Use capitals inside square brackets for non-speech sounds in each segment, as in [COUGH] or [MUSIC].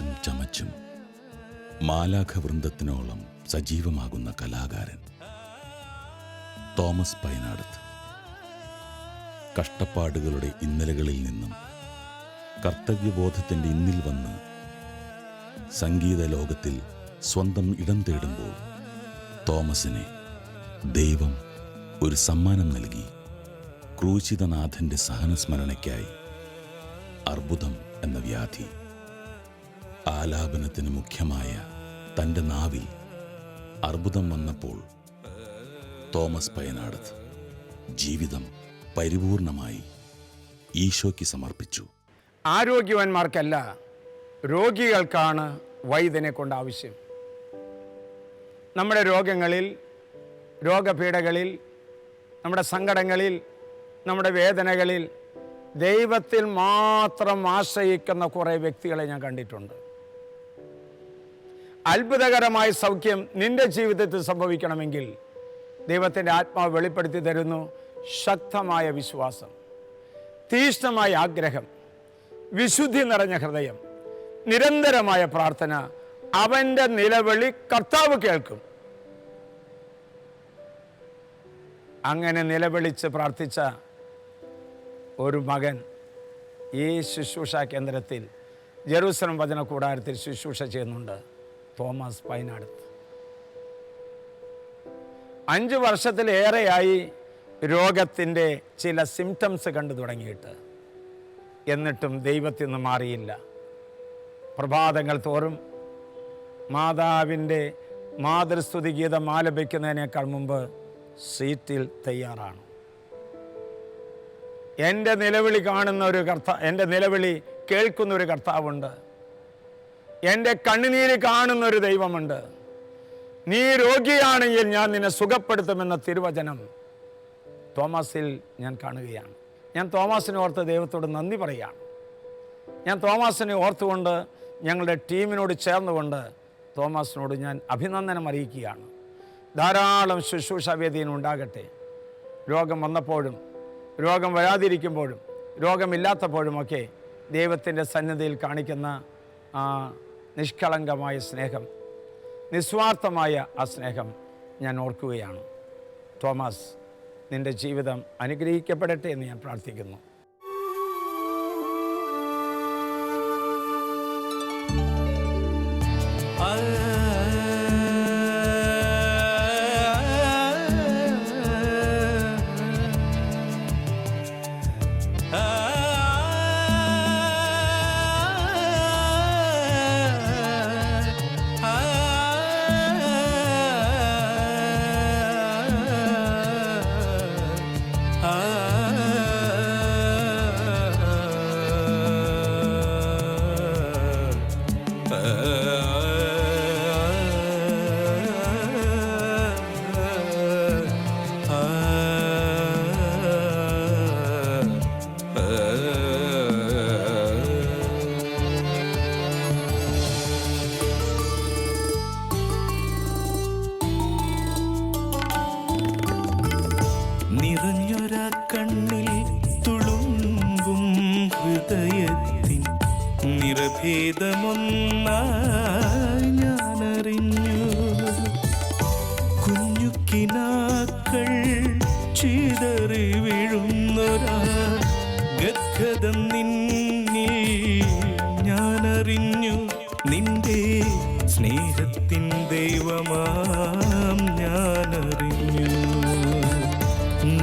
ആലപിച്ചും ചമച്ചും മാലാഖവൃന്ദത്തിനോളം സജീവമാകുന്ന കലാകാരൻ തോമസ് പൈനാടത്ത്. കഷ്ടപ്പാടുകളുടെ ഇന്നലകളിൽ നിന്നും കർത്തവ്യബോധത്തിന്റെ ഇന്നിൽ വന്ന് സംഗീത ലോകത്തിൽ സ്വന്തം ഇടം തേടുമ്പോൾ തോമസിനെ ദൈവം ഒരു സമ്മാനം നൽകി. ക്രൂശിതനാഥന്റെ സഹനസ്മരണയ്ക്കായി അർബുദം എന്ന വ്യാധി ആലാപനത്തിന് മുഖ്യമായ തന്റെ നാവിൽ അർബുദം വന്നപ്പോൾ തോമസ് പയനാടത്ത് ജീവിതം പരിപൂർണമായി ഈശോയ്ക്ക് സമർപ്പിച്ചു. ആരോഗ്യവാന്മാർക്കല്ല രോഗികൾക്കാണ് വൈദ്യനെ കൊണ്ട് ആവശ്യം. നമ്മുടെ രോഗങ്ങളിൽ രോഗപീഠകളിൽ നമ്മുടെ സങ്കടങ്ങളിൽ നമ്മുടെ വേദനകളിൽ ദൈവത്തിൽ മാത്രം ആശ്രയിക്കുന്ന കുറേ വ്യക്തികളെ ഞാൻ കണ്ടിട്ടുണ്ട്. അത്ഭുതകരമായ സൗഖ്യം നിന്റെ ജീവിതത്തിൽ സംഭവിക്കണമെങ്കിൽ ദൈവത്തിന്റെ ആത്മാവ് വെളിപ്പെടുത്തി തരുന്നു ശക്തമായ വിശ്വാസം തീഷ്ണമായ ആഗ്രഹം വിശുദ്ധി നിറഞ്ഞ ഹൃദയം നിരന്തരമായ പ്രാർത്ഥന അവന്റെ നിലവിളി കർത്താവ് കേൾക്കും. അങ്ങനെ നിലവിളിച്ച് പ്രാർത്ഥിച്ച ഒരു മകൻ ഈ ശുശ്രൂഷ കേന്ദ്രത്തിൽ ജെറൂസലം വചന കൂടാരത്തിൽ ശുശ്രൂഷ ചെയ്യുന്നുണ്ട്. തോമസ് പൈനാടത്ത് അഞ്ച് വർഷത്തിലേറെയായി രോഗത്തിന്റെ ചില സിംറ്റംസ് കണ്ടു തുടങ്ങിയിട്ട്. എന്നിട്ടും ദൈവത്തിൽ നിന്ന് മാറിയില്ല. പ്രഭാതങ്ങൾ തോറും മാതാവിന്റെ മാതൃസ്തുതി ഗീതം ആലപിക്കുന്നതിനേക്കാൾ മുമ്പ് സീറ്റിൽ തയ്യാറാണ്. എന്റെ നിലവിളി കാണുന്ന ഒരു കർത്ത എന്റെ നിലവിളി കേൾക്കുന്ന ഒരു കർത്താവുണ്ട്. എന്റെ കണ്ണുനീര് കാണുന്ന ഒരു ദൈവമുണ്ട്. നീ രോഗിയാണെങ്കിൽ ഞാൻ നിന്നെ സുഖപ്പെടുത്തുമെന്ന തിരുവചനം തോമസിൽ ഞാൻ കാണുകയാണ്. ഞാൻ തോമസിനെ ഓർത്ത് ദൈവത്തോട് നന്ദി പറയുകയാണ്. ഞാൻ തോമസിനെ ഓർത്തുകൊണ്ട് ഞങ്ങളുടെ ടീമിനോട് ചേർന്നുകൊണ്ട് തോമസിനോട് ഞാൻ അഭിനന്ദനം അറിയിക്കുകയാണ്. ധാരാളം ശുശ്രൂഷ വേദിയിൽ ഉണ്ടാകട്ടെ. രോഗം വന്നപ്പോഴും രോഗം വരാതിരിക്കുമ്പോഴും രോഗമില്ലാത്തപ്പോഴുമൊക്കെ ദൈവത്തിന്റെ സന്നദ്ധയിൽ കാണിക്കുന്ന നിഷ്കളങ്കമായ സ്നേഹം നിസ്വാർത്ഥമായ ആ സ്നേഹം ഞാൻ ഓർക്കുകയാണ്. തോമസ് നിന്റെ ജീവിതം അനുഗ്രഹിക്കപ്പെടട്ടെ എന്ന് ഞാൻ പ്രാർത്ഥിക്കുന്നു.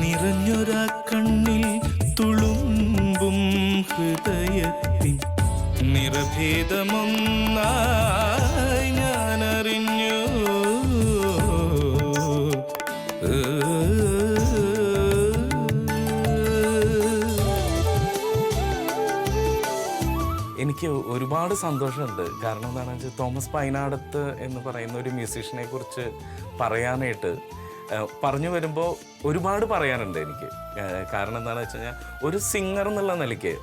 നിറഞ്ഞൊരാ കണ്ണിൽ തുളുമ്പും ഹൃദയത്തിൻ നിറഭേദമൊന്നായി ഞാനറിഞ്ഞു. എനിക്ക് ഒരുപാട് സന്തോഷമുണ്ട്. കാരണം എന്താണെന്ന് വെച്ചാൽ തോമസ് പൈനാടത്ത് എന്ന് പറയുന്ന ഒരു മ്യൂസീഷ്യനെ കുറിച്ച് പറയാനായിട്ട്. പറഞ്ഞു വരുമ്പോൾ ഒരുപാട് പറയാനുണ്ട് എനിക്ക്. കാരണം എന്താണെന്ന് വെച്ച് കഴിഞ്ഞാൽ ഒരു സിംഗർ എന്നുള്ള നിലയ്ക്ക്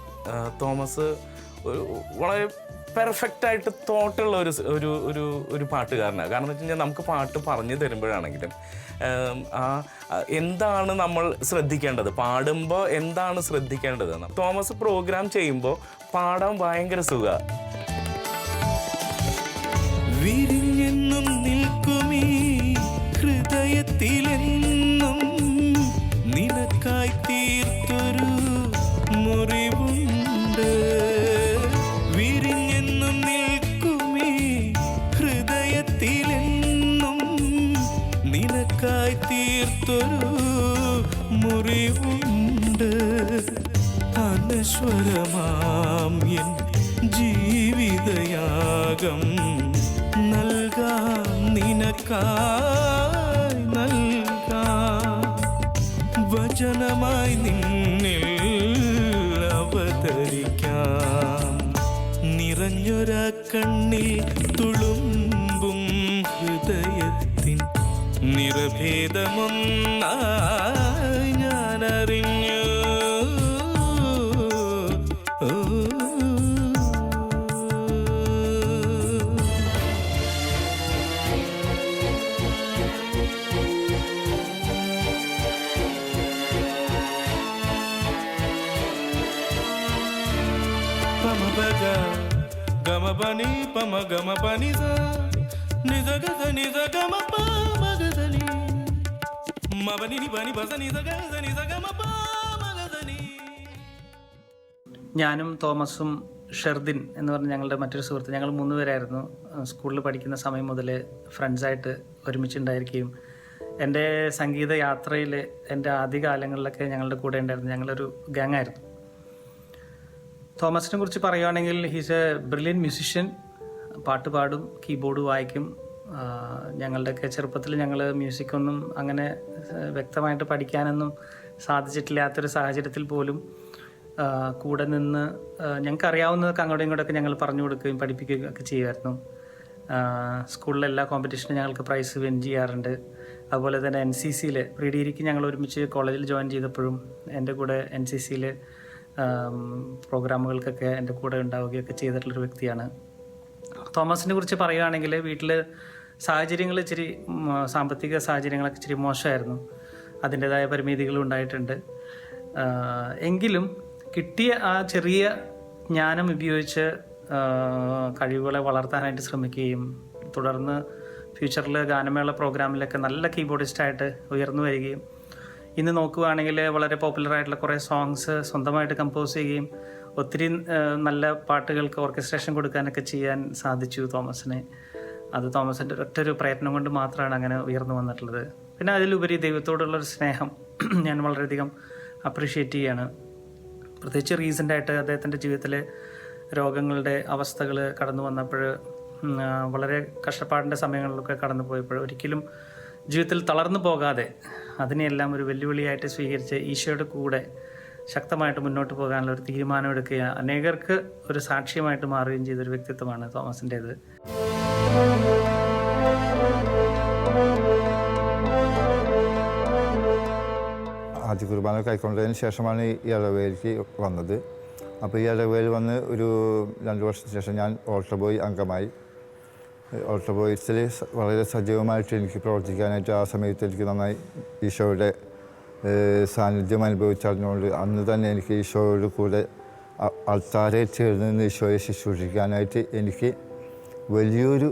തോമസ് ഒരു വളരെ പെർഫെക്റ്റ് ആയിട്ട് തോട്ടുള്ള ഒരു ഒരു ഒരു ഒരു പാട്ടുകാരനാണ്. കാരണം എന്ന് വെച്ച് കഴിഞ്ഞാൽ നമുക്ക് പാട്ട് പറഞ്ഞു തരുമ്പോഴാണെങ്കിലും ആ എന്താണ് നമ്മൾ ശ്രദ്ധിക്കേണ്ടത്? പാടുമ്പോൾ എന്താണ് ശ്രദ്ധിക്കേണ്ടത്? തോമസ് പ്രോഗ്രാം ചെയ്യുമ്പോൾ പാടാൻ ഭയങ്കര സുഖമാണ് വിരിഞ്ഞെന്നും നിൽക്കുമീ ഹൃദയത്തിലെന്നും గమ పని నిజ గజ నిజ గమ పమగదని మబని ని పని బస నిజ గజ నిజ గమ పమగదని ഞാനും തോമസും ഷെർദിൻ എന്ന് പറഞ്ഞ ഞങ്ങളുടെ മറ്റൊരു സുഹൃത്ത് ഞങ്ങൾ മൂന്ന് പേരായിരുന്നു അഹ് സ്കൂളിൽ പഠിക്കുന്ന സമയം മുതൽ ഫ്രണ്ട്സായിട്ട് ഒരുമിച്ചുണ്ടായിരിക്കുകയും എൻ്റെ സംഗീത യാത്രയിൽ എൻ്റെ ആദ്യകാലങ്ങളിലൊക്കെ ഞങ്ങളുടെ കൂടെ ഉണ്ടായിരുന്നു ഞങ്ങളൊരു ഗാങ് ആയിരുന്നു തോമസിനെ കുറിച്ച് പറയുകയാണെങ്കിൽ ഹീസ് എ ബ്രില്യൻ മ്യൂസിഷ്യൻ പാട്ട് പാടും കീബോർഡ് വായിക്കും. ഞങ്ങളുടെയൊക്കെ ചെറുപ്പത്തിൽ ഞങ്ങൾ മ്യൂസിക്കൊന്നും അങ്ങനെ വ്യക്തമായിട്ട് പഠിക്കാനൊന്നും സാധിച്ചിട്ടില്ലാത്തൊരു സാഹചര്യത്തിൽ പോലും കൂടെ നിന്ന് ഞങ്ങൾക്ക് അറിയാവുന്നതൊക്കെ അങ്ങോട്ടും ഇങ്ങോട്ടൊക്കെ ഞങ്ങൾ പറഞ്ഞു കൊടുക്കുകയും പഠിപ്പിക്കുകയും ഒക്കെ ചെയ്യുമായിരുന്നു. സ്കൂളിലെ എല്ലാ കോമ്പറ്റീഷനും ഞങ്ങൾക്ക് പ്രൈസ് വിൻ ചെയ്യാറുണ്ട്. അതുപോലെ തന്നെ എൻ സി സിയിൽ പ്രീ ഡിഗ്രിക്ക് ഞങ്ങൾ ഒരുമിച്ച് കോളേജിൽ ജോയിൻ ചെയ്തപ്പോഴും എന്റെ കൂടെ എൻ സി സിയിൽ പ്രോഗ്രാമുകൾക്കൊക്കെ എന്റെ കൂടെ ഉണ്ടാവുകയൊക്കെ ചെയ്തിട്ടുള്ളൊരു വ്യക്തിയാണ്. തോമസിനെ കുറിച്ച് പറയുകയാണെങ്കിൽ വീട്ടിൽ സാഹചര്യങ്ങൾ ഇച്ചിരി സാമ്പത്തിക സാഹചര്യങ്ങളൊക്കെ ഇച്ചിരി മോശമായിരുന്നു. അതിന്റെതായ പരിമിതികളും ഉണ്ടായിട്ടുണ്ട്. എങ്കിലും കിട്ടിയ ആ ചെറിയ ജ്ഞാനം ഉപയോഗിച്ച് കഴിവുകളെ വളർത്താനായിട്ട് ശ്രമിക്കുകയും തുടർന്ന് ഫ്യൂച്ചറിൽ ഗാനമേള പ്രോഗ്രാമിലൊക്കെ നല്ല കീബോർഡിസ്റ്റായിട്ട് ഉയർന്നു വരികയും ഇന്ന് നോക്കുകയാണെങ്കിൽ വളരെ പോപ്പുലറായിട്ടുള്ള കുറേ സോങ്സ് സ്വന്തമായിട്ട് കമ്പോസ് ചെയ്യുകയും ഒത്തിരി നല്ല പാട്ടുകൾക്ക് ഓർക്കസ്ട്രേഷൻ കൊടുക്കാനൊക്കെ ചെയ്യാൻ സാധിച്ചു തോമസിന്. അത് തോമസിന്റെ ഒറ്റൊരു പ്രയത്നം കൊണ്ട് മാത്രമാണ് അങ്ങനെ ഉയർന്നു വന്നിട്ടുള്ളത്. പിന്നെ അതിലുപരി ദൈവത്തോടുള്ളൊരു സ്നേഹം [CLEARS THROAT] ഞാൻ വളരെയധികം അപ്രീഷിയേറ്റ് ചെയ്യാണ് പ്രത്യേകിച്ച് റീസെന്റായിട്ട് അദ്ദേഹത്തിന്റെ ജീവിതത്തിലെ രോഗങ്ങളുടെ അവസ്ഥകൾ കടന്നു വന്നപ്പോൾ വളരെ കഷ്ടപ്പാടിന്റെ സമയങ്ങളിലൊക്കെ കടന്നു പോയപ്പോൾ ഒരിക്കലും ജീവിതത്തിൽ തളർന്നു പോകാതെ അതിനെയെല്ലാം ഒരു വെല്ലുവിളിയായിട്ട് സ്വീകരിച്ച് ഈശോയുടെ കൂടെ ശക്തമായിട്ട് മുന്നോട്ട് പോകാനുള്ള ഒരു തീരുമാനമെടുക്കുക അനേകർക്ക് ഒരു സാക്ഷ്യമായിട്ട് മാറുകയും ചെയ്തൊരു വ്യക്തിത്വമാണ് തോമസിന്റേത്. ആദ്യ കുർബാന കൈക്കൊണ്ടതിന് ശേഷമാണ് ഈ ഇളവേലിക്ക് വന്നത്. അപ്പോൾ ഈ ഇളവേൽ വന്ന് ഒരു രണ്ട് വർഷത്തിന് ശേഷം ഞാൻ ഓൾട്ടർ ബോയ് അംഗമായി. ഓൾട്ടർ ബോയ്സിൽ വളരെ സജീവമായിട്ട് എനിക്ക് പ്രവർത്തിക്കാനായിട്ട് ആ സമയത്ത് എനിക്ക് നന്നായി ഈശോയുടെ സാന്നിധ്യം അനുഭവിച്ചറിഞ്ഞുകൊണ്ട് അന്ന് തന്നെ എനിക്ക് ഈശോയോട് കൂടെ അൾത്താരെ ചേർന്ന് നിന്ന് ഈശോയെ ശുശ്രൂഷിക്കാനായിട്ട് എനിക്ക് വലിയൊരു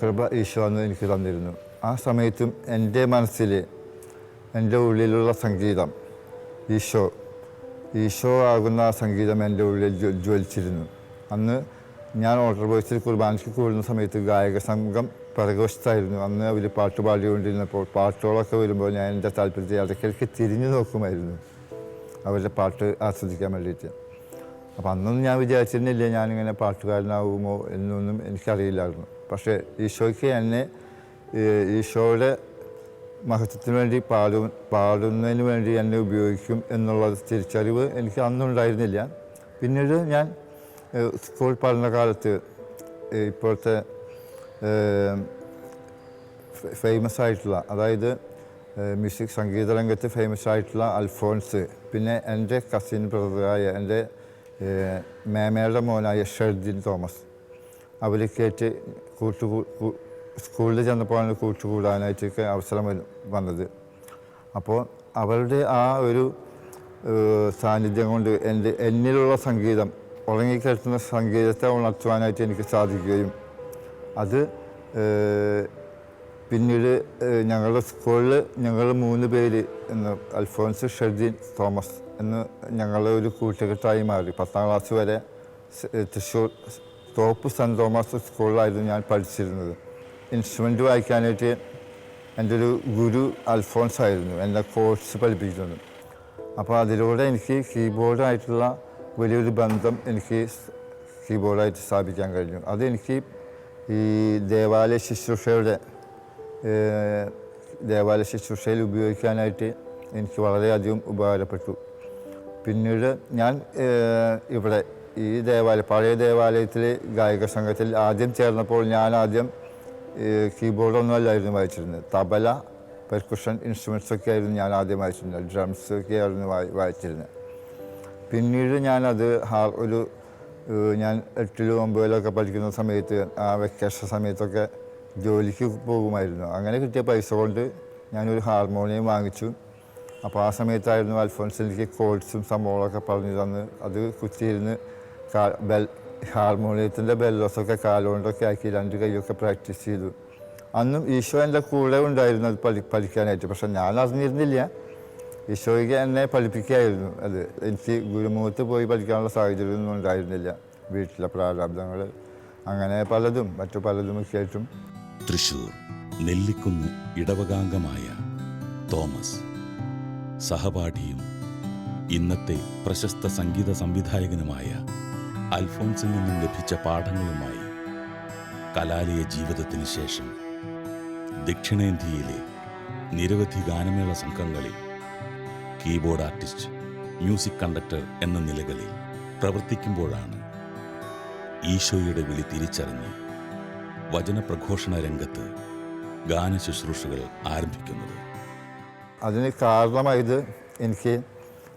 കൃപ ഈശോ അന്ന് എനിക്ക് തന്നിരുന്നു. ആ സമയത്തും എന്റെ മനസ്സിൽ എന്റെ ഉള്ളിലുള്ള സംഗീതം ഈശോ ഈശോ ആകുന്ന ആ സംഗീതം എന്റെ ഉള്ളിൽ ജ്വലിച്ചിരുന്നു. അന്ന് ഞാൻ ഓർഡർ ബോയ്സിൽ കുർബാനയ്ക്ക് കൂടുന്ന സമയത്ത് ഗായക സംഘം പിറകുവശത്തായിരുന്നു അന്ന് അവർ പാട്ട് പാടിക്കൊണ്ടിരുന്നപ്പോൾ പാട്ടുകളൊക്കെ വരുമ്പോൾ ഞാൻ എന്റെ താല്പര്യത്തിൽ ഇടയ്ക്കിടയ്ക്ക് തിരിഞ്ഞു നോക്കുമായിരുന്നു. അവരുടെ പാട്ട് ആസ്വദിക്കാൻ വേണ്ടിയിട്ട്. അപ്പം അന്നൊന്നും ഞാൻ വിചാരിച്ചിരുന്നില്ല ഞാനിങ്ങനെ പാട്ടുകാരനാവുമോ എന്നൊന്നും എനിക്കറിയില്ലായിരുന്നു. പക്ഷേ ഈശോയ്ക്ക് എന്നെ ഈശോയുടെ മഹത്വത്തിന് വേണ്ടി പാടും പാടുന്നതിന് വേണ്ടി എന്നെ ഉപയോഗിക്കും എന്നുള്ള തിരിച്ചറിവ് എനിക്ക് അന്നുണ്ടായിരുന്നില്ല. പിന്നീട് ഞാൻ സ്കൂൾ പഠനകാലത്ത് ഇപ്പോഴത്തെ ഫേമസ് ആയിട്ടുള്ള അതായത് മ്യൂസിക് സംഗീത രംഗത്ത് ഫേമസ് ആയിട്ടുള്ള അൽഫോൺസ് പിന്നെ എന്റെ കസിൻ ബ്രദറായ എന്റെ മേമയുടെ മോനായ ഷെർദിൻ തോമസ് അവരൊക്കെയായിട്ട് കൂട്ടു സ്കൂളിൽ ചെന്നപ്പോഴാണ് കൂട്ടുകൂടാനായിട്ടൊക്കെ അവസരം വന്നത്. അപ്പോൾ അവരുടെ ആ ഒരു സാന്നിധ്യം കൊണ്ട് എന്റെ എന്നിലുള്ള സംഗീതം ഉറങ്ങിക്കിടത്തുന്ന സംഗീതത്തെ ഉണർത്തുവാനായിട്ട് എനിക്ക് സാധിക്കുകയും അത് പിന്നീട് ഞങ്ങളുടെ സ്കൂളിൽ ഞങ്ങൾ മൂന്ന് പേര് എന്ന് അൽഫോൻസ് ഷെർജിൻ തോമസ് എന്ന് ഞങ്ങളുടെ ഒരു കൂട്ടുകെട്ടായി മാറി. പത്താം ക്ലാസ് വരെ തൃശ്ശൂർ തോപ്പ് സെന്റ് തോമസ് സ്കൂളിലായിരുന്നു ഞാൻ പഠിച്ചിരുന്നത്. ഇൻസ്ട്രുമെന്റ് വായിക്കാനായിട്ട് എന്റെ ഒരു ഗുരു അൽഫോൻസ് ആയിരുന്നു എന്നെ കോഴ്സ് പഠിപ്പിക്കുന്നത് അപ്പോൾ അതിലൂടെ എനിക്ക് കീബോർഡായിട്ടുള്ള വലിയൊരു ബന്ധം എനിക്ക് കീബോർഡായിട്ട് സ്ഥാപിക്കാൻ കഴിഞ്ഞു. അതെനിക്ക് ഈ ദേവാലയ ശുശ്രൂഷയുടെ ദേവാലയ ശുശ്രൂഷയിൽ ഉപയോഗിക്കാനായിട്ട് എനിക്ക് വളരെയധികം ഉപകാരപ്പെട്ടു. പിന്നീട് ഞാൻ ഇവിടെ ഈ ദേവാലയ പഴയ ദേവാലയത്തിലെ ഗായക സംഘത്തിൽ ആദ്യം ചേർന്നപ്പോൾ ഞാൻ ആദ്യം കീബോർഡൊന്നും അല്ലായിരുന്നു വായിച്ചിരുന്നത്. തബല പെർക്കുഷൻ ഇൻസ്ട്രുമെൻസ് ഒക്കെ ആയിരുന്നു ഞാൻ ആദ്യം വായിച്ചിരുന്നത്. ഡ്രംസ് ഒക്കെ ആയിരുന്നു വായി- വായിച്ചിരുന്നത്. പിന്നീട് ഞാനത് ഒരു ഞാൻ എട്ടിലും ഒമ്പതിലും ഒക്കെ പഠിക്കുന്ന സമയത്ത് ആ വെക്കേഷൻ സമയത്തൊക്കെ ജോലിക്ക് പോകുമായിരുന്നു. അങ്ങനെ കിട്ടിയ പൈസ കൊണ്ട് ഞാനൊരു ഹാർമോണിയം വാങ്ങിച്ചു. അപ്പോൾ ആ സമയത്തായിരുന്നു അൽഫോൺസ് എനിക്ക് കോഴ്സും സംഭവങ്ങളൊക്കെ പറഞ്ഞു തന്ന്. അത് കുത്തിയിരുന്ന് കാ ബെൽ ഹാർമോണിയത്തിന്റെ ബെല്ലോസൊക്കെ കാലുകൊണ്ടൊക്കെ ആക്കി രണ്ട് കൈയൊക്കെ പ്രാക്ടീസ് ചെയ്തു. അന്നും ഈശോ എന്റെ കൂടെ ഉണ്ടായിരുന്നു അത് പഠി പഠിക്കാനായിട്ട്. പക്ഷെ ഞാൻ അറിഞ്ഞിരുന്നില്ല. ഈശോയ്ക്ക് എന്നെ പഠിപ്പിക്കുകയായിരുന്നു. അത് എനിക്ക് ഗുരുമുഖത്ത് പോയി പഠിക്കാനുള്ള സാഹചര്യമൊന്നും ഉണ്ടായിരുന്നില്ല. വീട്ടിലെ പ്രാരാബ്ദങ്ങൾ അങ്ങനെ പലതും മറ്റു പലതും കേട്ടും. തൃശൂർ നെല്ലിക്കുന്ന് ഇടവകാംഗമായ തോമസ് സഹപാഠിയും ഇന്നത്തെ പ്രശസ്ത സംഗീത സംവിധായകനുമായ അൽഫോൺസിൽ നിന്നും ലഭിച്ച പാഠങ്ങളുമായി കലാലയ ജീവിതത്തിന് ശേഷം ദക്ഷിണേന്ത്യയിലെ നിരവധി ഗാനമേള സംഘങ്ങളിൽ കീബോർഡ് ആർട്ടിസ്റ്റ് മ്യൂസിക് കണ്ടക്ടർ എന്ന നിലകളിൽ പ്രവർത്തിക്കുമ്പോഴാണ് ഈശോയുടെ വിളി തിരിച്ചറിഞ്ഞ് വചനപ്രഘോഷണ രംഗത്ത് ഗാനശുശ്രൂഷകൾ ആരംഭിക്കുന്നത്. അതിന് കാരണമായത് എനിക്ക്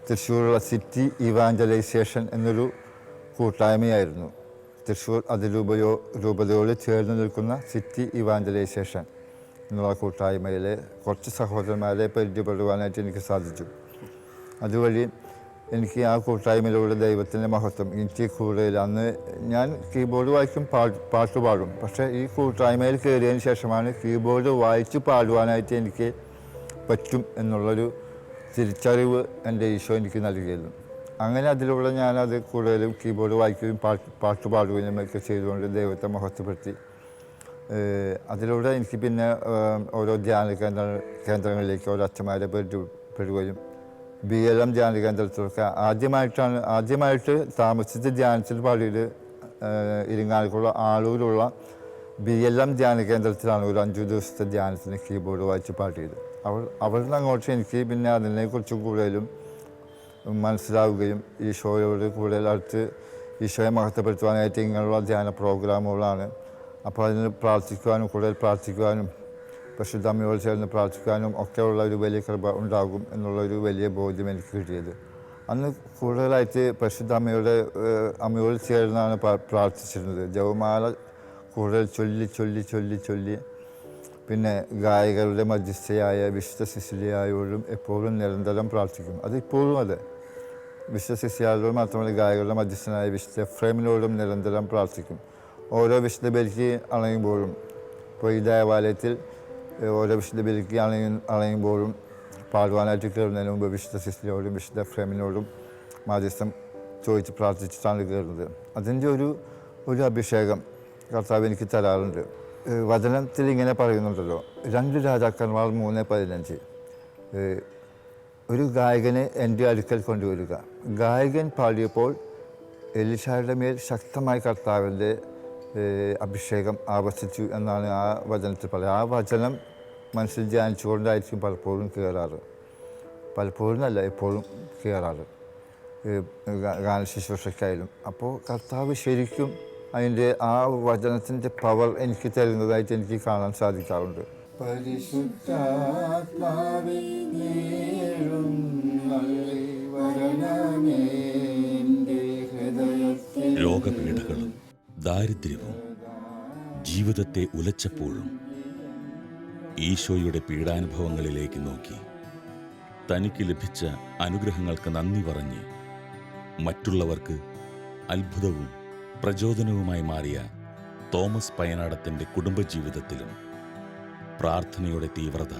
തൃശ്ശൂരുള്ള സിറ്റി ഇവാഞ്ചലൈസേഷൻ എന്നൊരു കൂട്ടായ്മയായിരുന്നു. തൃശ്ശൂർ അതിരൂപയോ രൂപതയോട് ചേർന്ന് നിൽക്കുന്ന സിറ്റി ഇവാഞ്ചലൈസേഷൻ എന്നുള്ള കൂട്ടായ്മയിലെ കുറച്ച് സഹോദരന്മാരെ പരിചയപ്പെടുവാനായിട്ട് എനിക്ക് സാധിച്ചു. അതുവഴി എനിക്ക് ആ കൂട്ടായ്മയിലൂടെ ദൈവത്തിന്റെ മഹത്വം എനിക്ക് കൂടുതൽ അന്ന് ഞാൻ കീബോർഡ് വായിക്കും പാട്ട് പാട്ട് പാടും. പക്ഷേ ഈ കൂട്ടായ്മയിൽ കയറിയതിന് ശേഷമാണ് കീബോർഡ് വായിച്ച് പാടുവാനായിട്ട് എനിക്ക് പറ്റും എന്നുള്ളൊരു തിരിച്ചറിവ് എന്റെ ഈശോ എനിക്ക് നൽകിയത്. അങ്ങനെ അതിലൂടെ ഞാനത് കൂടുതലും കീബോർഡ് വായിക്കുകയും പാട്ട് പാട്ട് പാടുകയും ഒക്കെ ചെയ്തുകൊണ്ട് ദൈവത്തെ മഹത്വപ്പെടുത്തി. അതിലൂടെ എനിക്ക് പിന്നെ ഓരോ ധ്യാന കേന്ദ്ര കേന്ദ്രങ്ങളിലേക്ക് ഓരോ അച്ഛന്മാരെ പരിചയപ്പെടുകയും ബി എൽ എം ധ്യാന കേന്ദ്രത്തിലൊക്കെ ആദ്യമായിട്ടാണ് ആദ്യമായിട്ട് താമസിച്ച് ധ്യാനത്തിൽ പള്ളിയിൽ ഇരിങ്ങാലക്കുള്ള ആളൂരുള്ള ബി എൽ എം ധ്യാന കേന്ദ്രത്തിലാണ് ഒരു അഞ്ചു ദിവസത്തെ ധ്യാനത്തിന് കീബോർഡ് വായിച്ച് പാടിയത്. അവൾ അവിടുന്ന് അങ്ങോട്ട് എനിക്ക് പിന്നെ അതിനെക്കുറിച്ച് കൂടുതലും മനസ്സിലാവുകയും ഈശോയോട് കൂടുതൽ അടുത്ത് ഈശോയെ മഹത്വപ്പെടുത്തുവാനായിട്ട് ഇങ്ങനെയുള്ള ധ്യാന പ്രോഗ്രാമുകളാണ്. അപ്പോൾ അതിന് പ്രാർത്ഥിക്കുവാനും കൂടുതൽ പ്രാർത്ഥിക്കുവാനും പരിശുദ്ധ അമ്മയോട് ചേർന്ന് പ്രാർത്ഥിക്കാനും ഒക്കെയുള്ള ഒരു വലിയ കൃപ ഉണ്ടാകും എന്നുള്ളൊരു വലിയ ബോധ്യം എനിക്ക് കിട്ടിയത്. അന്ന് കൂടുതലായിട്ട് പരിശുദ്ധ അമ്മയുടെ അമ്മയോട് ചേർന്നാണ് പ്രാർത്ഥിച്ചിരുന്നത്. ജവമാല കൂടുതൽ ചൊല്ലി ചൊല്ലി ചൊല്ലി ചൊല്ലി. പിന്നെ ഗായകരുടെ മധ്യസ്ഥയായ വിശുദ്ധ സിസിലിയായോടും എപ്പോഴും നിരന്തരം പ്രാർത്ഥിക്കും. അത് ഇപ്പോഴും അതെ. വിശുദ്ധ സിസിലിയായോടും മാത്രമല്ല ഗായകരുടെ മധ്യസ്ഥനായ വിശുദ്ധ ഫ്രെയിമിനോടും നിരന്തരം പ്രാർത്ഥിക്കും. ഓരോ വിശുദ്ധ ബലിക്ക് അണയുമ്പോഴും ഇപ്പോൾ ഈ ദേവാലയത്തിൽ ഓരോ വിശുദ്ധ ബലിക്ക് അണയുമ്പോഴും പാടുവാനായിട്ട് കയറുന്നതിന് മുമ്പ് വിശുദ്ധ സിസ്റ്റിനോടും വിശുദ്ധ എഫ്രേമിനോടും മാധ്യസ്ഥം ചോദിച്ച് പ്രാർത്ഥിച്ചിട്ടാണ് കയറുന്നത്. അതിന്റെ ഒരു ഒരു അഭിഷേകം കർത്താവ് എനിക്ക് തരാറുണ്ട്. വചനത്തിൽ ഇങ്ങനെ പറയുന്നുണ്ടല്ലോ രണ്ട് രാജാക്കന്മാർ മൂന്ന് പതിനഞ്ച്. ഒരു ഗായകനെ എന്റെ അടുക്കൽ കൊണ്ടുവരിക. ഗായകൻ പാടിയപ്പോൾ എലിഷായുടെ മേൽ ശക്തമായി കർത്താവിന്റെ അഭിഷേകം ആവർത്തിച്ചു എന്നാണ് ആ വചനത്തിൽ പറയുന്നത്. ആ വചനം മനസ്സിൽ ധ്യാനിച്ചുകൊണ്ടായിരിക്കും പലപ്പോഴും കയറാറ് പലപ്പോഴും അല്ല എപ്പോഴും കയറാറ് ഗാന ശുശ്രൂഷയ്ക്കായാലും ഗാനശുശ്രൂഷയ്ക്കായാലും. അപ്പോൾ കർത്താവ് ശരിക്കും അതിന്റെ ആ വചനത്തിന്റെ പവർ എനിക്ക് തരുന്നതായിട്ട് എനിക്ക് കാണാൻ സാധിക്കാറുണ്ട്. രോഗപീഠകളും ദാരിദ്ര്യവും ജീവിതത്തെ ഉലച്ചപ്പോഴും ഈശോയുടെ പീഡാനുഭവങ്ങളിലേക്ക് നോക്കി തനിക്ക് ലഭിച്ച അനുഗ്രഹങ്ങൾക്ക് നന്ദി പറഞ്ഞ് മറ്റുള്ളവർക്ക് അത്ഭുതവും പ്രചോദനവുമായി മാറിയ തോമസ് പയനാടത്തിന്റെ കുടുംബജീവിതത്തിലും പ്രാർത്ഥനയുടെ തീവ്രത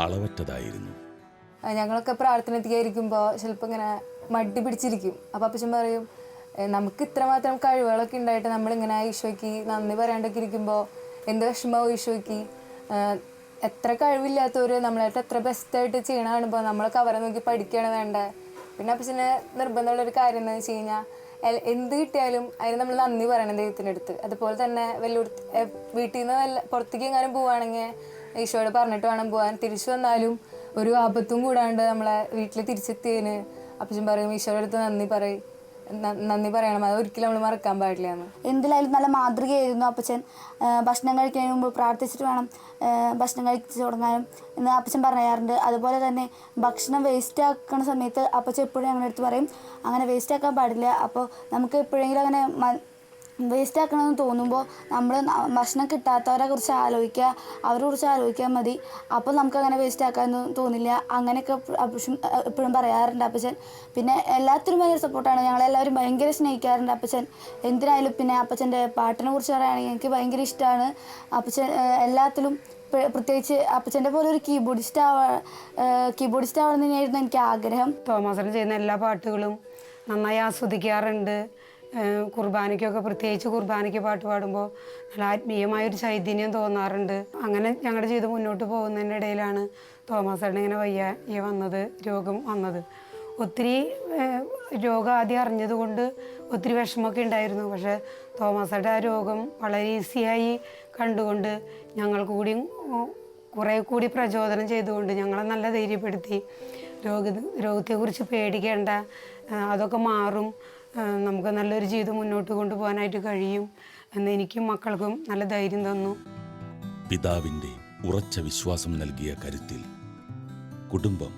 അളവറ്റതായിരുന്നു. ഞങ്ങളൊക്കെ പ്രാർത്ഥനയ്ക്കായിരിക്കുമ്പോൾ ചിലപ്പോൾ ഇങ്ങനെ മടി പിടിച്ചിരിക്കും. അപ്പം അപ്പച്ചൻ പറയും "ഏ, നമുക്ക് ഇത്രമാത്രം കഴിവുകളൊക്കെ ഉണ്ടായിട്ട് നമ്മളിങ്ങനെ ഈശോയ്ക്ക് നന്ദി പറയാണ്ടൊക്കെ ഇരിക്കുമ്പോൾ എന്ത് വിഷമവും ഈശോയ്ക്ക്? എത്ര കഴിവില്ലാത്തവർ നമ്മളായിട്ട് എത്ര ബെസ്റ്റായിട്ട് ചെയ്യണ കാണുമ്പോൾ നമ്മളൊക്കെ അവരെ നോക്കി പഠിക്കുകയാണ് വേണ്ടത് പിന്നെ അപ്പച്ചന് നിർബന്ധമുള്ളൊരു കാര്യം എന്താണെന്ന് വെച്ച് കഴിഞ്ഞാൽ എന്ത് കിട്ടിയാലും അതിന് നമ്മൾ നന്ദി പറയണം ദൈവത്തിന്റെ അടുത്ത്. അതുപോലെ തന്നെ വെല്ലൂർ വീട്ടിൽ നിന്ന് വല്ല പുറത്തേക്ക് എങ്ങാനും പോവുകയാണെങ്കിൽ ഈശോയോട് പറഞ്ഞിട്ട് വേണം പോകാൻ തിരിച്ചു വന്നാലും ഒരു ആപത്തും കൂടാണ്ട് നമ്മളെ വീട്ടിൽ തിരിച്ചെത്തിയതിന് അപ്പച്ചൻ പറയും ഈശോയുടെ അടുത്ത് നന്ദി പറയും. നന്ദി പറയണം. അത് ഒരിക്കലും നമ്മൾ മറക്കാൻ പാടില്ല എന്ന്. എന്തിലായാലും നല്ല മാതൃകയായിരുന്നു അപ്പച്ചൻ. ഭക്ഷണം കഴിക്കുന്നതിന് മുമ്പ് പ്രാർത്ഥിച്ചിട്ട് വേണം. ഭക്ഷണം കഴിച്ചു തുടങ്ങാനും എന്ന് അപ്പച്ചൻ പറയാറുണ്ട്. അതുപോലെ തന്നെ ഭക്ഷണം വേസ്റ്റ് ആക്കുന്ന സമയത്ത് അപ്പച്ചൻ എപ്പോഴും ഞങ്ങളുടെ അടുത്ത് പറയും അങ്ങനെ വേസ്റ്റ് ആക്കാൻ പാടില്ല. അപ്പോൾ നമുക്ക് എപ്പോഴെങ്കിലും അങ്ങനെ വേസ്റ്റ് ആക്കണമെന്ന് തോന്നുമ്പോൾ നമ്മൾ ഭക്ഷണം കിട്ടാത്തവരെ കുറിച്ച് ആലോചിക്കുക അവരെ കുറിച്ച് ആലോചിക്കാൻ മതി. അപ്പോൾ നമുക്ക് അങ്ങനെ വേസ്റ്റ് ആക്കാനൊന്നും തോന്നില്ല. അങ്ങനെയൊക്കെ അപ്പച്ചൻ എപ്പോഴും പറയാറുണ്ട് അപ്പച്ചൻ. പിന്നെ എല്ലാത്തിനും ഭയങ്കര സപ്പോർട്ടാണ് ഞങ്ങളെല്ലാവരും ഭയങ്കര സ്നേഹിക്കാറുണ്ട് അപ്പച്ചൻ. എന്തിനായാലും പിന്നെ അപ്പച്ചന്റെ പാട്ടിനെ കുറിച്ച് പറയുകയാണെങ്കിൽ എനിക്ക് ഭയങ്കര ഇഷ്ടമാണ് അപ്പച്ചൻ എല്ലാത്തിലും പ്രത്യേകിച്ച് അപ്പച്ചന്റെ പോലെ ഒരു കീബോർഡിസ്റ്റ് ആവാ കീബോർഡിസ്റ്റ് ആവണം തന്നെയായിരുന്നു എനിക്ക് ആഗ്രഹം. തോമാസൻ ചെയ്യുന്ന എല്ലാ പാട്ടുകളും നന്നായി ആസ്വദിക്കാറുണ്ട്. കുർബാനയ്ക്കൊക്കെ പ്രത്യേകിച്ച് കുർബാനയ്ക്ക് പാട്ട് പാടുമ്പോൾ നല്ല ആത്മീയമായൊരു ചൈതന്യം തോന്നാറുണ്ട്. അങ്ങനെ ഞങ്ങളുടെ ജീവിതം മുന്നോട്ട് പോകുന്നതിന്റെ ഇടയിലാണ് തോമസ് തോമസേട്ടൻ ഇങ്ങനെ വയ്യ വന്നത് രോഗം വന്നത്. ഒത്തിരി രോഗം ആദ്യം അറിഞ്ഞതുകൊണ്ട് ഒത്തിരി വിഷമമൊക്കെ ഉണ്ടായിരുന്നു. പക്ഷേ തോമസയുടെ ആ രോഗം വളരെ ഈസിയായി കണ്ടുകൊണ്ട് ഞങ്ങൾ കൂടി കുറേ കൂടി പ്രചോദനം ചെയ്തുകൊണ്ട് ഞങ്ങളെ നല്ല ധൈര്യപ്പെടുത്തി. രോഗ രോഗത്തെക്കുറിച്ച് പേടിക്കേണ്ട അതൊക്കെ മാറും. നമുക്ക് നല്ലൊരു ജീവിതം മുന്നോട്ട് കൊണ്ടുപോകാനായിട്ട് കഴിയും എന്ന് എനിക്കും മക്കൾക്കും നല്ല ധൈര്യം തന്നു. പിതാവിന്റെ ഉറച്ച വിശ്വാസം നൽകിയ കരുത്തിൽ കുടുംബം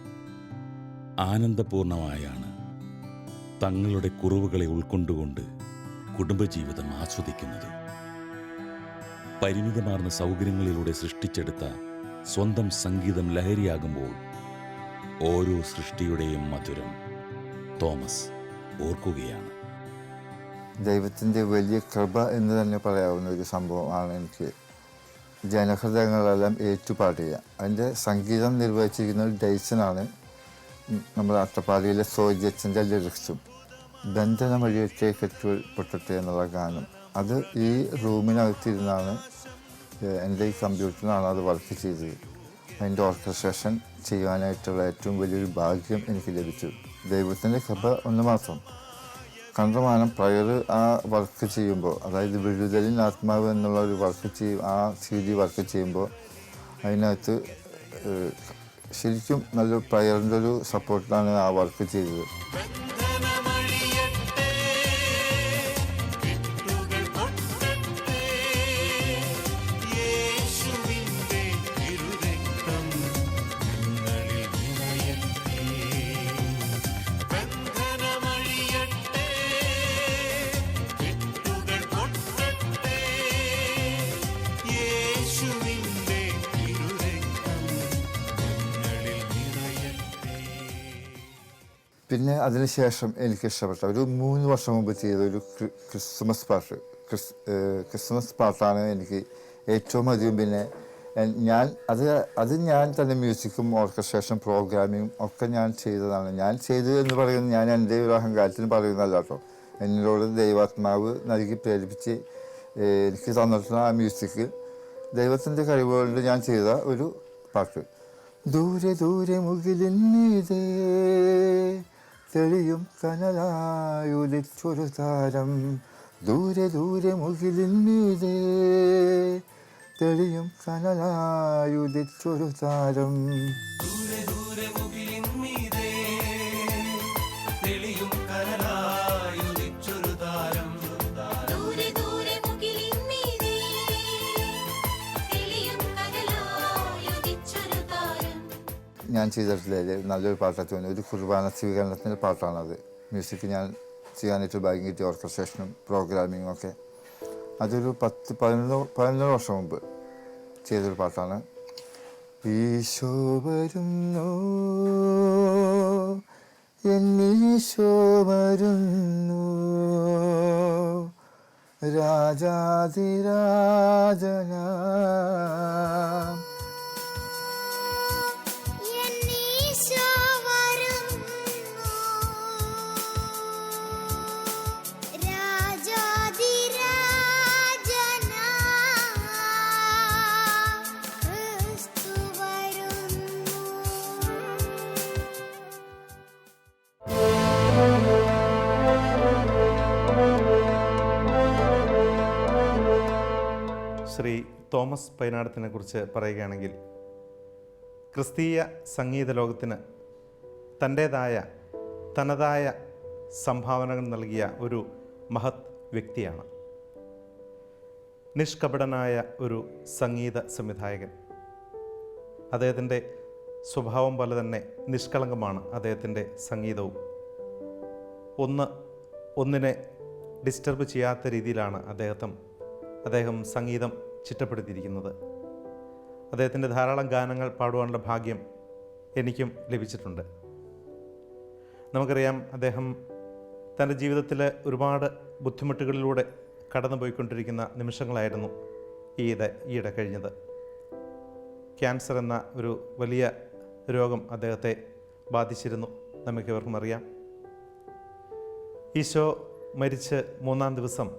ആനന്ദപൂർണമായാണ് തങ്ങളുടെ കുറവുകളെ ഉൾക്കൊണ്ടുകൊണ്ട് കുടുംബജീവിതം ആസ്വദിക്കുന്നത്. പരിമിതമാർന്ന സൗകര്യങ്ങളിലൂടെ സൃഷ്ടിച്ചെടുത്ത സ്വന്തം സംഗീതം ലഹരിയാകുമ്പോൾ ഓരോ സൃഷ്ടിയുടെയും മധുരം തോമസ് ഓർക്കുകയാണ്. ദൈവത്തിന്റെ വലിയ കൃപ എന്ന് തന്നെ പറയാവുന്ന ഒരു സംഭവമാണ് എനിക്ക്. ജനഹൃദയങ്ങളെല്ലാം ഏറ്റുപാടുക അതിന്റെ സംഗീതം നിർവഹിച്ചിരിക്കുന്നത് ഡൈസനാണ് ഉം നമ്മുടെ അട്ടപ്പാടിയിലെ സോജച്ചന്റെ ലിറിക്സും. ബന്ധന വഴിയൊക്കെ കെട്ടുകൾ പൊട്ടട്ടെ എന്നുള്ള ഗാനം. അത് ഈ റൂമിനകത്തിരുന്നാണ് എന്റെ ഈ കമ്പ്യൂട്ടറിനാണ് അത് വർക്ക് ചെയ്തത്. അതിന്റെ ഓർക്കസ്ട്രേഷൻ ചെയ്യാനായിട്ടുള്ള ഏറ്റവും വലിയൊരു ഭാഗ്യം എനിക്ക് ലഭിച്ചു. ദൈവത്തിന്റെ കൃപ ഒന്ന് മാത്രം. കണ്ടമാനം പ്രയർ ആ വർക്ക് ചെയ്യുമ്പോൾ അതായത് വിഴുതലിൻ ആത്മാവ് എന്നുള്ള ഒരു വർക്ക് ചെയ്യും ആ സീരി വർക്ക് ചെയ്യുമ്പോൾ അതിനകത്ത് ശരിക്കും നല്ല പ്രയറിന്റെ ഒരു സപ്പോർട്ടാണ് ആ വർക്ക് ചെയ്തത്. പിന്നെ അതിനുശേഷം എനിക്ക് ഇഷ്ടപ്പെട്ട ഒരു മൂന്ന് വർഷം മുമ്പ് ചെയ്ത ഒരു ക്രി- ക്രിസ്മസ് പാട്ട് ക്രിസ് ക്രിസ്മസ് പാട്ടാണ് എനിക്ക് ഏറ്റവും അധികം പിന്നെ ഞാൻ അത് അത് ഞാൻ തന്നെ മ്യൂസിക്കും ഓർക്കസ്ട്രേഷൻ പ്രോഗ്രാമിങ്ങും ഒക്കെ ഞാൻ ചെയ്തതാണ്. ഞാൻ ചെയ്തു എന്ന് പറയുന്നത് ഞാൻ എന്റെ വിവാഹം അഹങ്കാരത്തിന് പറയുന്നതല്ല കേട്ടോ. എന്നോട് ദൈവാത്മാവ് നൽകി പ്രേരിപ്പിച്ച് എനിക്ക് തന്നിട്ടുള്ള ആ മ്യൂസിക് ദൈവത്തിന്റെ കഴിവുകൊണ്ട് ഞാൻ ചെയ്ത ഒരു പാട്ട്. ദൂരെ ദൂരെ മീതേ തെളിയും കനലായുദിച്ചൊരു താരം. ദൂരെ ദൂരെ മുകിലിൻ മീതേ. തെളിയും കനലായുദിച്ചൊരു താരം. ദൂരെ ഞാൻ ചെയ്തിട്ടില്ല? നല്ലൊരു പാട്ടാണ് തോന്നി ഒരു കുർബാന സ്വീകരണത്തിന്റെ പാട്ടാണത് മ്യൂസിക് ഞാൻ ചെയ്യാനായിട്ട് ബാങ്കിങ് കിട്ടി ഓർക്കസ്ട്രേഷനും പ്രോഗ്രാമിങ്ങും ഒക്കെ. അതൊരു പത്ത് പതിനൊന്ന് പതിനൊന്ന് വർഷം മുമ്പ് ചെയ്തൊരു പാട്ടാണ്. ഈശോ വരുന്നു. എന്നീശോ വരുന്നു. രാജാതിരാജന. തോമസ് പൈനാടത്തിനെ കുറിച്ച് പറയുകയാണെങ്കിൽ ക്രിസ്തീയ സംഗീത ലോകത്തിന് തന്റേതായ തനതായ സംഭാവനകൾ നൽകിയ ഒരു മഹത് വ്യക്തിയാണ്. നിഷ്കപടനായ ഒരു സംഗീത സംവിധായകൻ. അദ്ദേഹത്തിന്റെ സ്വഭാവം പോലെ തന്നെ നിഷ്കളങ്കമാണ് അദ്ദേഹത്തിന്റെ സംഗീതവും. ഒന്ന് ഒന്നിനെ ഡിസ്റ്റർബ് ചെയ്യാത്ത രീതിയിലാണ് അദ്ദേഹം അദ്ദേഹം സംഗീതം ചിട്ടപ്പെടുത്തിയിരിക്കുന്നത്. അദ്ദേഹത്തിന്റെ ധാരാളം ഗാനങ്ങൾ പാടുവാനുള്ള ഭാഗ്യം എനിക്കും ലഭിച്ചിട്ടുണ്ട്. നമുക്കറിയാം അദ്ദേഹം തന്റെ ജീവിതത്തിലെ ഒരുപാട് ബുദ്ധിമുട്ടുകളിലൂടെ കടന്നുപോയിക്കൊണ്ടിരിക്കുന്ന നിമിഷങ്ങളായിരുന്നു ഈയിടെ ഈയിടെ കഴിഞ്ഞത്. ക്യാൻസർ എന്ന ഒരു വലിയ രോഗം അദ്ദേഹത്തെ ബാധിച്ചിരുന്നു. നമുക്കിവർക്കും അറിയാം. ഈശോ മരിച്ച് മൂന്നാം ദിവസം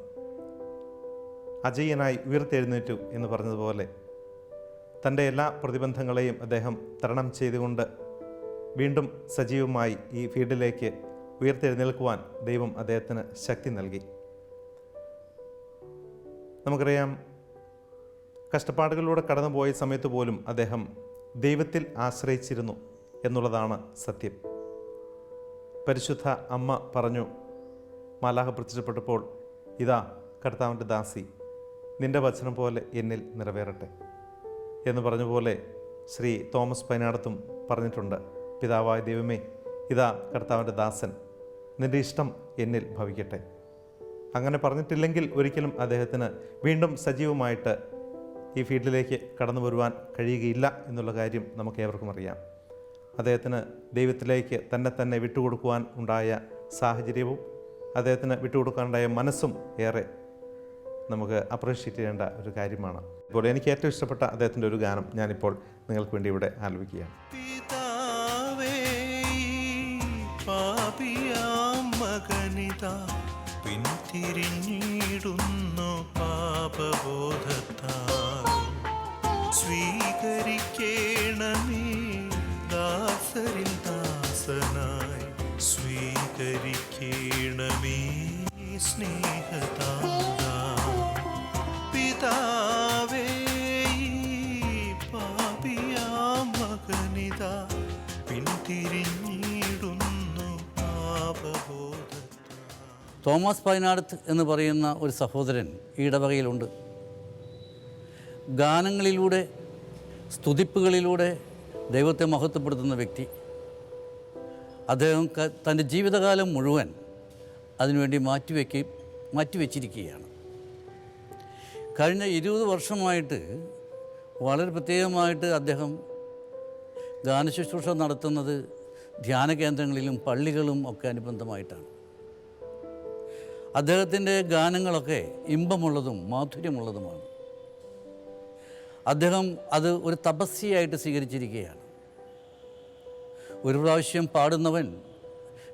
അജയ്യനായി ഉയർത്തെഴുന്നേറ്റു എന്ന് പറഞ്ഞതുപോലെ തന്റെ എല്ലാ പ്രതിബന്ധങ്ങളെയും അദ്ദേഹം തരണം ചെയ്തുകൊണ്ട് വീണ്ടും സജീവമായി ഈ ഫീൽഡിലേക്ക് ഉയർത്തെഴുന്നേൽക്കുവാൻ ദൈവം അദ്ദേഹത്തിന് ശക്തി നൽകി. നമുക്കറിയാം കഷ്ടപ്പാടുകളിലൂടെ കടന്നുപോയ സമയത്ത് പോലും അദ്ദേഹം ദൈവത്തിൽ ആശ്രയിച്ചിരുന്നു എന്നുള്ളതാണ് സത്യം. പരിശുദ്ധ അമ്മ പറഞ്ഞു മാലാഹ പ്രത്യക്ഷപ്പെട്ടപ്പോൾ ഇതാ കർത്താവിന്റെ ദാസി നിന്റെ വചനം പോലെ എന്നിൽ നിറവേറട്ടെ എന്ന് പറഞ്ഞ പോലെ ശ്രീ തോമസ് പൈനാടത്തും പറഞ്ഞിട്ടുണ്ട്. പിതാവായ ദൈവമേ ഇതാ കർത്താവിന്റെ ദാസൻ. നിന്റെ ഇഷ്ടം എന്നിൽ ഭവിക്കട്ടെ. അങ്ങനെ പറഞ്ഞിട്ടില്ലെങ്കിൽ ഒരിക്കലും അദ്ദേഹത്തിന് വീണ്ടും സജീവമായിട്ട് ഈ ഫീൽഡിലേക്ക് കടന്നു വരുവാൻ കഴിയുകയില്ല എന്നുള്ള കാര്യം നമുക്ക് ഏവർക്കും അറിയാം. അദ്ദേഹത്തിന് ദൈവത്തിലേക്ക് തന്നെ തന്നെ വിട്ടുകൊടുക്കുവാൻ ഉണ്ടായ സാഹചര്യവും അദ്ദേഹത്തിന് വിട്ടുകൊടുക്കാനുണ്ടായ മനസ്സും ഏറെ നമുക്ക് അപ്രീഷിയേറ്റ് ചെയ്യേണ്ട ഒരു കാര്യമാണ്. ഇപ്പോൾ എനിക്ക് ഏറ്റവും ഇഷ്ടപ്പെട്ട അദ്ദേഹത്തിന്റെ ഒരു ഗാനം ഞാനിപ്പോൾ നിങ്ങൾക്ക് വേണ്ടി ഇവിടെ ആലപിക്കുകയാണ്. പിന്തിരിഞ്ഞിടുന്നു പാപബോധത്താൽ. സ്വീകരിക്കേണമേ തോമസ് പൈനാടത്ത് എന്ന് പറയുന്ന ഒരു സഹോദരൻ ഈ ഇടവകയിലുണ്ട്. ഗാനങ്ങളിലൂടെ സ്തുതിപ്പുകളിലൂടെ ദൈവത്തെ മഹത്വപ്പെടുത്തുന്ന വ്യക്തി. അദ്ദേഹം തന്റെ ജീവിതകാലം മുഴുവൻ അതിനുവേണ്ടി മാറ്റിവെക്കുകയും മാറ്റിവെച്ചിരിക്കുകയാണ്. കഴിഞ്ഞ ഇരുപത് വർഷമായിട്ട് വളരെ പ്രത്യേകമായിട്ട് അദ്ദേഹം ഗാനശുശ്രൂഷ നടത്തുന്നത് ധ്യാന കേന്ദ്രങ്ങളിലും പള്ളികളും ഒക്കെ അനുബന്ധമായിട്ടാണ്. അദ്ദേഹത്തിന്റെ ഗാനങ്ങളൊക്കെ ഇമ്പമുള്ളതും മാധുര്യമുള്ളതുമാണ്. അദ്ദേഹം അത് ഒരു തപസ്യയായിട്ട് സ്വീകരിച്ചിരിക്കുകയാണ്. ഒരു പ്രാവശ്യം പാടുന്നവൻ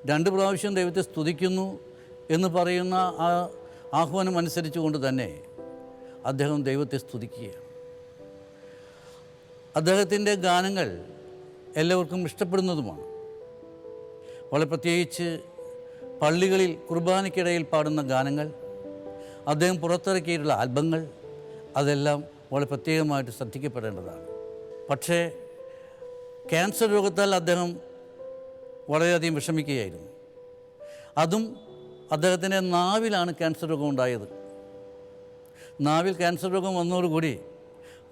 രണ്ട് പ്രാവശ്യം ദൈവത്തെ സ്തുതിക്കുന്നു എന്ന് പറയുന്ന ആ ആഹ്വാനം അനുസരിച്ചുകൊണ്ട് തന്നെ അദ്ദേഹം ദൈവത്തെ സ്തുതിക്കുകയാണ്. അദ്ദേഹത്തിന്റെ ഗാനങ്ങൾ എല്ലാവർക്കും ഇഷ്ടപ്പെടുന്നതുമാണ്. വളരെ പ്രത്യേകിച്ച് പള്ളികളിൽ കുർബാനയ്ക്കിടയിൽ പാടുന്ന ഗാനങ്ങൾ അദ്ദേഹം പുറത്തിറക്കിയിട്ടുള്ള ആൽബങ്ങൾ അതെല്ലാം വളരെ പ്രത്യേകമായിട്ട് ശ്രദ്ധിക്കപ്പെടേണ്ടതാണ്. പക്ഷേ ക്യാൻസർ രോഗത്താൽ അദ്ദേഹം വളരെയധികം വിഷമിക്കുകയായിരുന്നു. അതും അദ്ദേഹത്തിന്റെ നാവിലാണ് ക്യാൻസർ രോഗം ഉണ്ടായത്. നാവിൽ ക്യാൻസർ രോഗം വന്നതോടുകൂടി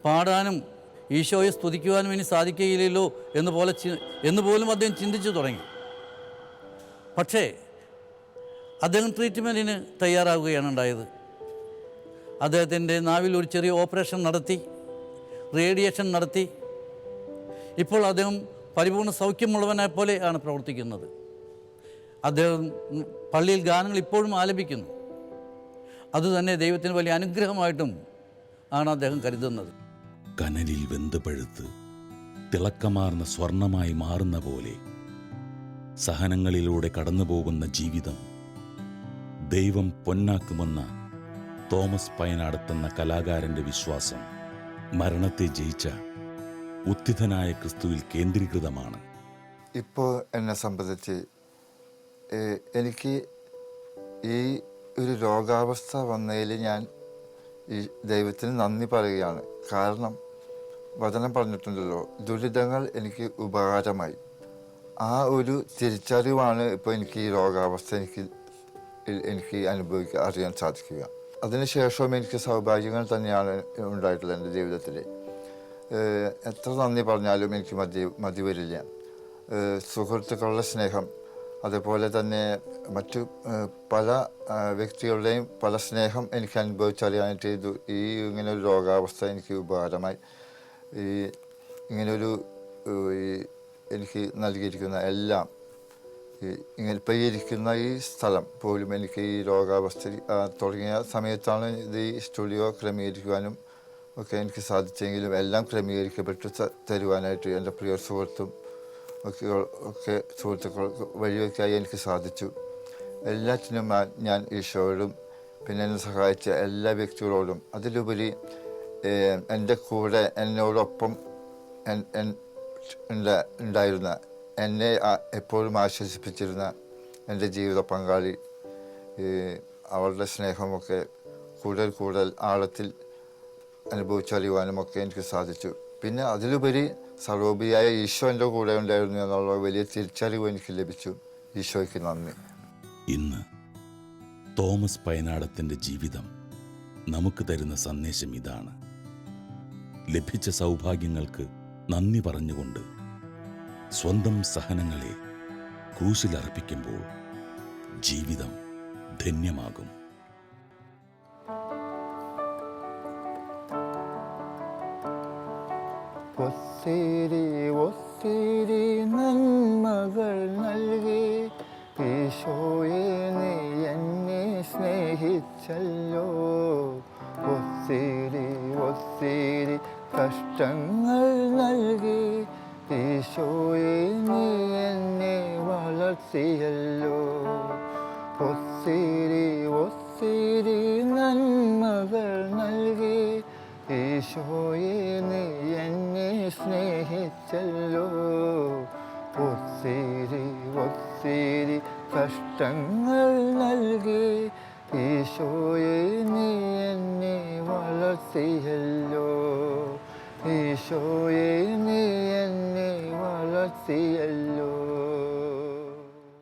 പാടാനും ഈശോയെ സ്തുതിക്കുവാനും ഇനി സാധിക്കുകയില്ലല്ലോ എന്ന് പോലെ എന്ന് പോലും അദ്ദേഹം ചിന്തിച്ചു തുടങ്ങി. പക്ഷേ അദ്ദേഹം ട്രീറ്റ്മെന്റിന് തയ്യാറാവുകയാണ് ഉണ്ടായത്. അദ്ദേഹത്തിന്റെ നാവിൽ ഒരു ചെറിയ ഓപ്പറേഷൻ നടത്തി റേഡിയേഷൻ നടത്തി. ഇപ്പോൾ അദ്ദേഹം പരിപൂർണ സൗഖ്യമുള്ളവനെ പോലെ ആണ് പ്രവർത്തിക്കുന്നത്. അദ്ദേഹം പള്ളിയിൽ ഗാനങ്ങൾ ഇപ്പോഴും ആലപിക്കുന്നു. അതുതന്നെ ദൈവത്തിന് വലിയ അനുഗ്രഹമായിട്ടും ആണ് അദ്ദേഹം കരുതുന്നത്. കനലിൽ വെന്ത് പഴുത്ത് തിളക്കമാർന്ന സ്വർണമായി മാറുന്ന പോലെ സഹനങ്ങളിലൂടെ കടന്നുപോകുന്ന ജീവിതം ദൈവം പൊന്നാക്കുമെന്ന തോമസ് പയനാടത്തെന്ന കലാകാരന്റെ വിശ്വാസം മരണത്തെ ജയിച്ച ഉത്ഥിതനായ ക്രിസ്തുവിൽ കേന്ദ്രീകൃതമാണ്. ഇപ്പോൾ എന്നെ സംബന്ധിച്ച് എനിക്ക് ഈ ഒരു രോഗാവസ്ഥ വന്നതിൽ ഞാൻ ഈ ദൈവത്തിന് നന്ദി പറയുകയാണ്. കാരണം വചനം പറഞ്ഞിട്ടുണ്ടല്ലോ ദുരിതങ്ങൾ എനിക്ക് ഉപകാരമായി. ആ ഒരു തിരിച്ചറിവാണ് ഇപ്പോൾ എനിക്ക് ഈ രോഗാവസ്ഥ എനിക്ക് എനിക്ക് അനുഭവിക്കാൻ അറിയാൻ സാധിക്കുക. അതിനുശേഷവും എനിക്ക് സൗഭാഗ്യങ്ങൾ തന്നെയാണ് ഉണ്ടായിട്ടുള്ളത് എന്റെ ജീവിതത്തിൽ എത്ര നന്ദി പറഞ്ഞാലും എനിക്ക് മതി മതി വരില്ല. സുഹൃത്തുക്കളുടെ സ്നേഹം അതുപോലെ തന്നെ മറ്റു പല വ്യക്തികളുടെയും പല സ്നേഹം എനിക്ക് അനുഭവിച്ചറിയാനായിട്ട് ഇത് ഈ ഇങ്ങനെ ഒരു രോഗാവസ്ഥ എനിക്ക് ഉപകാരമായി. ഈ ഇങ്ങനൊരു ഈ എനിക്ക് നൽകിയിരിക്കുന്ന എല്ലാം ഇങ്ങനെ ഈ ഇരിക്കുന്ന ഈ സ്ഥലം പോലും എനിക്ക് ഈ രോഗാവസ്ഥ തുടങ്ങിയ സമയത്താണ് ഇത് ഈ സ്റ്റുഡിയോ ക്രമീകരിക്കുവാനും ഒക്കെ എനിക്ക് സാധിച്ചെങ്കിലും എല്ലാം ക്രമീകരിക്കപ്പെട്ട് തരുവാനായിട്ട് എന്റെ പ്രിയ സുഹൃത്തും ഒക്കെ ഒക്കെ സുഹൃത്തുക്കൾക്ക് വഴിയൊക്കെയായി എനിക്ക് സാധിച്ചു. എല്ലാറ്റിനും ഞാൻ- ഈശോയോടും പിന്നെ എന്നെ സഹായിച്ച എല്ലാ വ്യക്തികളോടും അതിലുപരി എന്റെ കൂടെ എന്നോടൊപ്പം ഉണ്ടായിരുന്ന എന്നെ എപ്പോഴും ആശ്വസിപ്പിച്ചിരുന്ന എന്റെ ജീവിത പങ്കാളി അവളുടെ സ്നേഹമൊക്കെ കൂടുതൽ കൂടുതൽ ആഴത്തിൽ അനുഭവിച്ചറിയുവാനും ഒക്കെ എനിക്ക് സാധിച്ചു. പിന്നെ അതിലുപരി സർവോപരിയായ ഈശോ എന്റെ കൂടെ ഉണ്ടായിരുന്നു എന്നുള്ള വലിയ തിരിച്ചറിവ് എനിക്ക് ലഭിച്ചു. ഈശോയ്ക്ക് നന്ദി. ഇന്ന് തോമസ് പയനാടത്തിന്റെ ജീവിതം നമുക്ക് തരുന്ന സന്ദേശം ഇതാണ്. ലഭിച്ച സൗഭാഗ്യങ്ങൾക്ക് നന്ദി പറഞ്ഞുകൊണ്ട് സ്വന്തം സഹനങ്ങളെ ക്രൂശിലർപ്പിക്കുമ്പോൾ ജീവിതം ധന്യമാകും. ഒത്തിരി നന്മകൾ നൽകി ഈശോയെ നീ എന്നെ സ്നേഹിച്ചല്ലോ. ഒത്തിരി ഒത്തിരി കഷ്ടങ്ങൾ ഈശോയെ നീ എന്നെ വളർത്തിയല്ലോ. ഒത്തിരി ഒത്തിരി നന്മകൾ നൽകി. ഈശോയെ നീ എന്നെ സ്നേഹിച്ചല്ലോ. ഒത്തിരി ഒത്തിരി കഷ്ടങ്ങൾ നൽകി. ഈശോയെ നീ എന്നെ വളർത്തിയല്ലോ. ഈശോയെ നീ എന്നെ വളർത്തിയല്ലോ